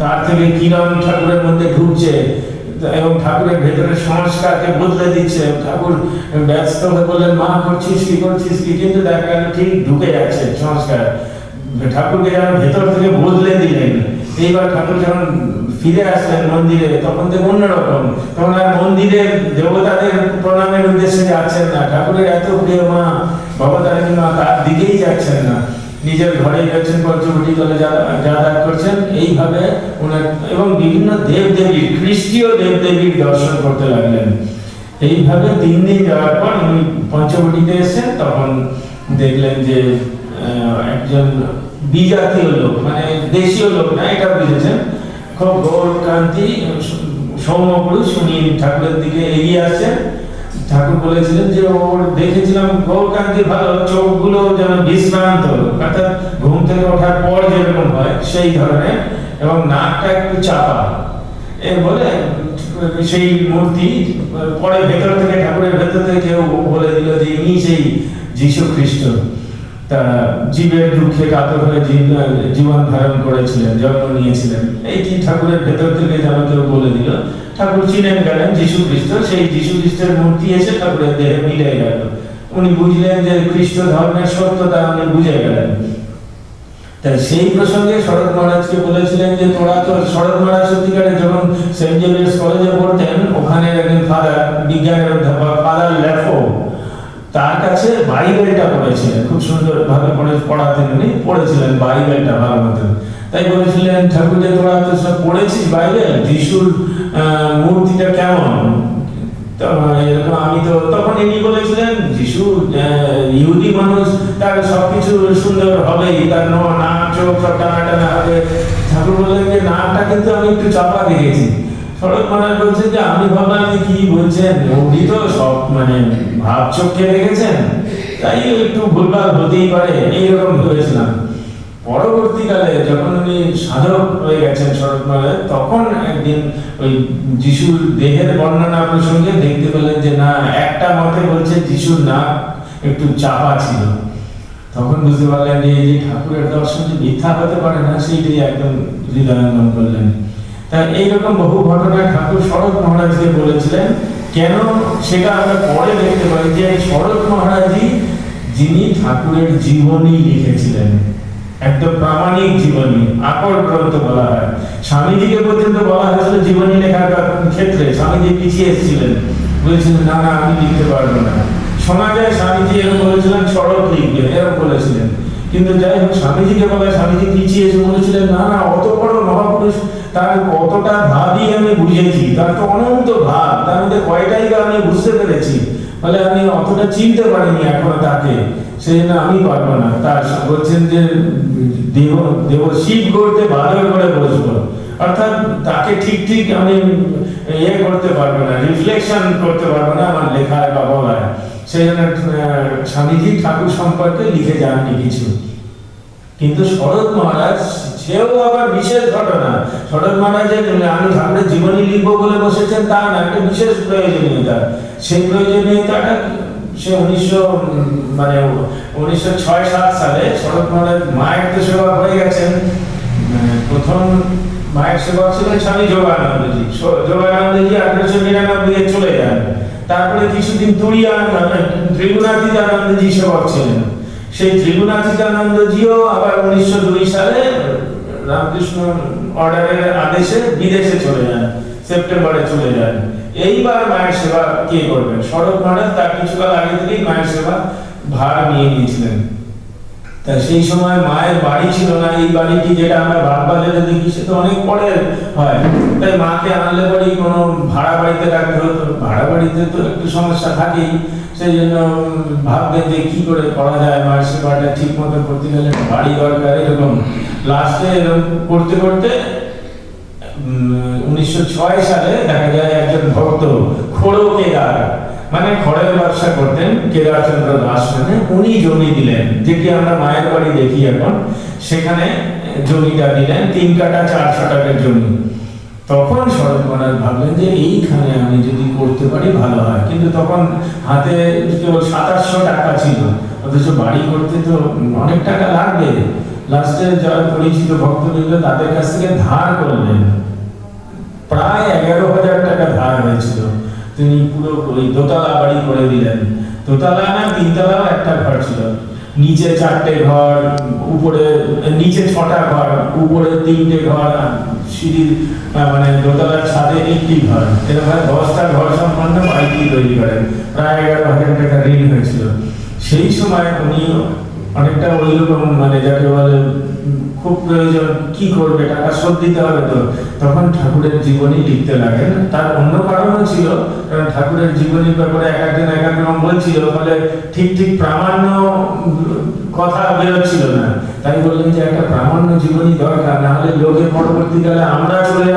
তার থেকে কিরণ ঠাকুরের মধ্যে ঢুকছে? এবং ঠাকুরের ভেতরের সংস্কারকে বদলে দিচ্ছে। ঠাকুর ব্যস্ত হয়ে বললেন, মা, করছিস কি করছিস কি? কিন্তু দেখা গেল ঠিক ঢুকে যাচ্ছে সংস্কার। ঠাকুরকে যেন ভেতর থেকে বদলে দিলেন। এইবার ঠাকুর যখন ফিরে আসলেন মন্দিরে, তখন তো অন্যরকম। তখন আর মন্দিরের দেবতাদের প্রণামের উদ্দেশ্যে যাচ্ছেন না। ঠাকুরের এত প্রিয় মা, ভবতারিণী মা, তার দিকেই যাচ্ছেন না। নিজের ঘরেই যাচ্ছেন পঞ্চবটি যা- যাতায়াত করছেন। এইভাবে ওনার এবং বিভিন্ন দেব দেবীর খ্রিস্টীয় দেব দেবীর দর্শন করতে লাগলেন। এইভাবে তিন দিন যাওয়ার পর উনি পঞ্চবটিতে এসেছেন, তখন দেখলেন যে একজন বিজাতীয় লোক মানে দেশীয় লোক না এটা বুঝেছেন। খুব গৌরকান্তি সৌম্য পুরুষ উনি ঠাকুরের দিকে এগিয়ে আসছেন ঠাকুর বলেছিলেন যে ওর দেখেছিলাম গৌরকান্তি ভালো চোখগুলো যেন বিশ্রান্ত অর্থাৎ ঘুম থেকে ওঠার পর যেরকম হয়, সেই ধরনের এবং নাকটা একটু চাপা এ বলে সেই মূর্তি পরে ভেতর থেকে, ঠাকুরের ভেতর থেকে কেউ বলে দিল যে, ইনি সেই যীশু খ্রিস্ট জীবের দুঃখে কাতর হয়ে জীবন ধারণ করেছিলেন, জন্ম নিয়েছিলেন। ঠাকুরের ভেতর থেকে যেন কেউ বলে দিল? ঠাকুর চিনেন গেলেন যীশু খ্রিস্ট সেই যীশু খ্রিস্টের মূর্তি এসে ঠাকুরের দেহে মিলে গেল। উনি বুঝলেন যে খ্রিস্ট ধর্মের সত্যতা উনি বুঝে গেলেন। তাই সেই প্রসঙ্গে শরৎ মহারাজকে বলেছিলেন যে, তোরা তো শরৎ মহারাজ সত্যিকারের যখন সেন্ট জেভিয়ার্স কলেজে পড়তেন ওখানে একজন ফাদার বিজ্ঞানের অধ্যাপক ফাদার তার কাছে বাইবেলটা পড়েছিলেন। খুব সুন্দর ভাবে পড়ে পড়াতেন উনি, পড়েছিলেন বাইবেলটা ভালো মতন। তাই বলেছিলেন ঠাকুর যে তোরা তো সব পড়েছিস বাইবেল? যিশুর মূর্তিটা কেমন? এরকম আমি তো তখন ইনি বলেছিলেন যিশু ইহুদি মানুষ তার সবকিছু সুন্দর হবেই। তার নাক চোখ সব টানা টানা হবে ঠাকুর বললেন যে নাকটা কিন্তু আমি একটু চাপা দেখেছি শরৎ মহারাজ বলছেন যে, আমি ভাবলাম কি বলছেন? উনি তো সব মানে ভাব চোখে দেখেছেন তাই একটু ভুলভাল হতেই পারে, এইরকম ভেবেছিলাম। পরবর্তীকালে যখন উনি সাধক হয়ে গেছেন শরৎ মহারাজ তখন একদিন ওই যিশুর দেহের বর্ণনা প্রসঙ্গে দেখতে পেলেন যে, না, একটা মতে বলছে যিশুর নাক একটু চাপা ছিল। তখন বুঝতে পারলেন এই যে ঠাকুরের দর্শন যে মিথ্যা হতে পারে না, সেইটাই একদম হৃদয়ঙ্গম করলেন। এইরকম বহু ঘটনা ঠাকুর শরৎ মহারাজকে বলেছিলেন, কেন? সেটা আমরা পরে দেখতে পাই যে শরৎ মহারাজই যিনি ঠাকুরের জীবনী লিখেছিলেন, একদম প্রামাণিক জীবনী, আকর গ্রন্থ বলা হয়। স্বামীজিকে পর্যন্ত বলা হয়েছিল জীবনী লেখার ক্ষেত্রে, স্বামীজি পিছিয়ে এসেছিলেন। বলেছিলেন, না না, আমি লিখতে পারব না। যায় স্বামীজি এরকম বলেছিলেন, শরৎ লিখবে। এরকম বলেছিলেন। কিন্তু যাই হোক, স্বামীজিকে বলে, স্বামীজি পিছিয়ে এসে বলেছিলেন, না না অত বড় মহাপুরুষ তার কতটা ভাবই আমি বুঝেছি, তার তো অনন্ত ভাব, তার মধ্যে কয়টাই বা আমি বুঝতে পেরেছি। ফলে আমি অতটা চিনতে পারিনি এখনও তাকে। সেই জন্য আমি পারব না। তার বলছেন যে দেব দেব শিব করতে ভালো করে বসবো। অর্থাৎ তাকে ঠিক ঠিক আমি ইয়ে করতে পারব না, রিফ্লেকশন করতে পারব না আমার লেখায় বা স্বামীজি ঠাকুর সম্পর্কে লিখে যাননি কিছু। কিন্তু শরৎ মহারাজ, সেও আবার বিশেষ ঘটনা। শরৎ মহারাজের আমি ঠাকুরের জীবনী লিখব বলে বসেছেন, তা না, একটা বিশেষ প্রয়োজনীয়তা। সেই প্রয়োজনীয়তাটা সে উনিশশো মানে উনিশশো ছয় সাত সালে শরৎ মহারাজ মায়ের তো সেবা হয়ে গেছেন। মানে প্রথম মায়ের সেবক ছিলেন স্বামী যোগানন্দজি। যোগানন্দজি আঠারোশো নিরানব্বই চলে যান। তারপরে কিছুদিন তুরিয়া ত্রিগুণাতীতানন্দজি সেবক ছিলেন। সেই ত্রিগুণাতীতানন্দজিও আবার উনিশশো দুই সালে রামকৃষ্ণ অর্ডারের আদেশে বিদেশে চলে যান, সেপ্টেম্বরে চলে যান। এইবার মায়ের সেবা কে করবেন? শরৎ মহারাজ তার কিছুকাল আগে থেকেই মায়ের সেবা ভার নিয়ে নিয়েছিলেন। তা সেই সময় মায়ের বাড়ি ছিল না, এই বাড়িটি যেটা আমরা বাগবাজারে দেখি সে তো অনেক পরে হয়, তাই মাকে আনলে পরেই কোনো ভাড়া বাড়িতে রাখতে হতো। ভাড়া বাড়িতে তো একটু সমস্যা থাকেই, সেই জন্য ভাবতেন যে কি করে করা যায়, মায়ের সেবাটা ঠিক মতো করতে গেলে বাড়ি দরকার এরকম। লাস্টে এরকম করতে করতে উনিশশো ছয় সালে দেখা যায় একজন ভক্ত খোড়ো কেদার মানে খড়ের ব্যবসা করতেন, কেদারচন্দ্র দাস নামে। উনি জমি দিলেন। যেটি আমরা মায়ের বাড়ি দেখি এখন। সেখানে জমিটা দিলেন, তিন কাটা চার শতকের জমি। তখন শরৎ মহারাজ ভাবলেন যে এইখানে আমি যদি করতে পারি, ভালো হয়। কিন্তু তখন হাতে কেবল সাতাশশো টাকা ছিল। অথচ বাড়ি করতে তো অনেক টাকা লাগবে। লাস্টে যারা পরিচিত ভক্তবৃন্দ তাদের কাছ থেকে ধার করলেন। প্রায় এগারো হাজার টাকা। তিনি পুরো দোতলা বাড়ি করে দিলেন। দোতলা না তিনতলাও একটা ঘর ছিল। নিচে চারটে ঘর, উপরে, নিচে ছটা ঘর, উপরে তিনটে ঘর সিঁড়ির মানে দোতলার ছাদে একটি ঘর। এরকম দশটা ঘর সম্পন্ন বাড়িটি তৈরি করেন। প্রায় এগারো হাজার টাকা ঋণ হয়েছিল। সেই সময় উনি অনেকটা ওই রকম মানে যাকে বলে খুব প্রয়োজন, কি করবে, টাকা শোধ দিতে হবে তো? তখন ঠাকুরের জীবনী লিখতে লাগেন তার অন্য কারণও ছিল, কারণ ঠাকুরের জীবনীর ব্যাপারে এক একজন এক এক রকম বলছিল, ফলে ঠিক ঠিক প্রামাণ্য কথা বেরোচ্ছিল না। তাই বললেন যে একটা প্রামাণ্য জীবনী দরকার, না হলে লোকের পরবর্তীকালে আমরা চলে